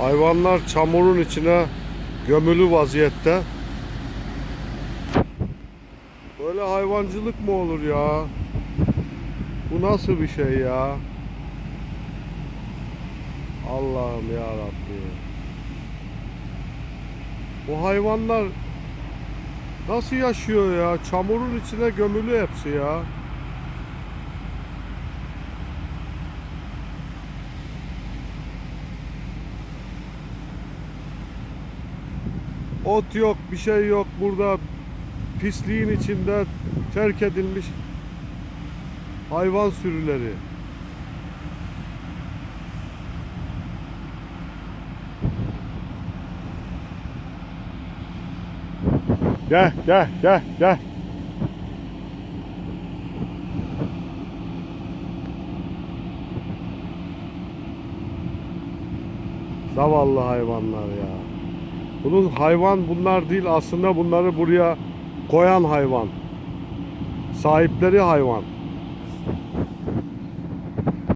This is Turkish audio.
Hayvanlar çamurun içine gömülü vaziyette. Böyle hayvancılık mı olur ya? Bu nasıl bir şey ya? Allah'ım ya Rabbi. Bu hayvanlar nasıl yaşıyor ya? Çamurun içine gömülü hepsi ya. Ot yok, bir şey yok burada. Pisliğin içinde terk edilmiş hayvan sürüleri. Gel, gel, gel, gel. Zavallı hayvanlar ya. Bunun hayvan bunlar değil aslında bunları buraya koyan hayvan. Sahipleri hayvan.